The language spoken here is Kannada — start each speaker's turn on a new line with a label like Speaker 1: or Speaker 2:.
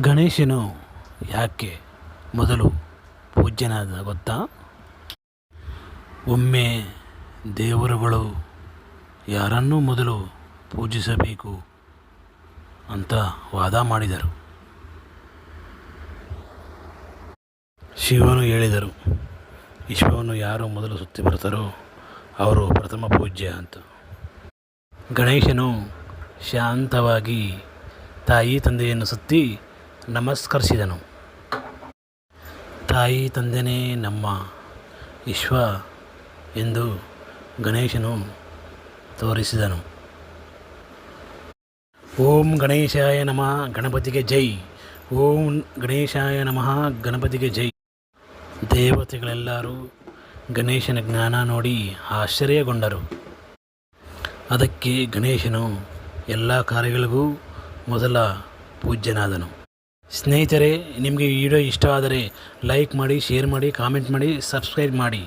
Speaker 1: ಗಣೇಶನು ಯಾಕೆ ಮೊದಲು ಪೂಜ್ಯನಾದ ಗೊತ್ತಾ? ಒಮ್ಮೆ ದೇವರುಗಳು ಯಾರನ್ನು ಮೊದಲು ಪೂಜಿಸಬೇಕು ಅಂತ ವಾದ ಮಾಡಿದರು. ಶಿವನು ಹೇಳಿದರು, ವಿಶ್ವವನ್ನು ಯಾರು ಮೊದಲು ಸುತ್ತಿ ಬರ್ತಾರೋ ಅವರು ಪ್ರಥಮ ಪೂಜ್ಯ ಅಂತ. ಗಣೇಶನು ಶಾಂತವಾಗಿ ತಾಯಿ ತಂದೆಯನ್ನು ಸುತ್ತಿ ನಮಸ್ಕರಿಸಿದನು. ತಾಯಿ ತಂದೆನೇ ನಮ್ಮ ವಿಶ್ವ ಎಂದು ಗಣೇಶನು ತೋರಿಸಿದನು. ಓಂ ಗಣೇಶಾಯ ನಮಃ, ಗಣಪತಿಗೆ ಜೈ. ಓಂ ಗಣೇಶಾಯ ನಮಃ, ಗಣಪತಿಗೆ ಜೈ. ದೇವತೆಗಳೆಲ್ಲರೂ ಗಣೇಶನ ಜ್ಞಾನ ನೋಡಿ ಆಶ್ಚರ್ಯಗೊಂಡರು. ಅದಕ್ಕೆ ಗಣೇಶನು ಎಲ್ಲ ಕಾರ್ಯಗಳಿಗೂ ಮೊದಲ ಪೂಜ್ಯನಾದನು. ಸ್ನೇಹಿತರೆ ನಿಮಗೆ ವಿಡಿಯೋ ಆದರೆ ಲೈಕ್ ಮಾಡಿ ಶೇರ್ ಮಾಡಿ ಕಾಮೆಂಟ್ ಮಾಡಿ ಸಬ್ಸ್ಕ್ರೈಬ್ ಮಾಡಿ.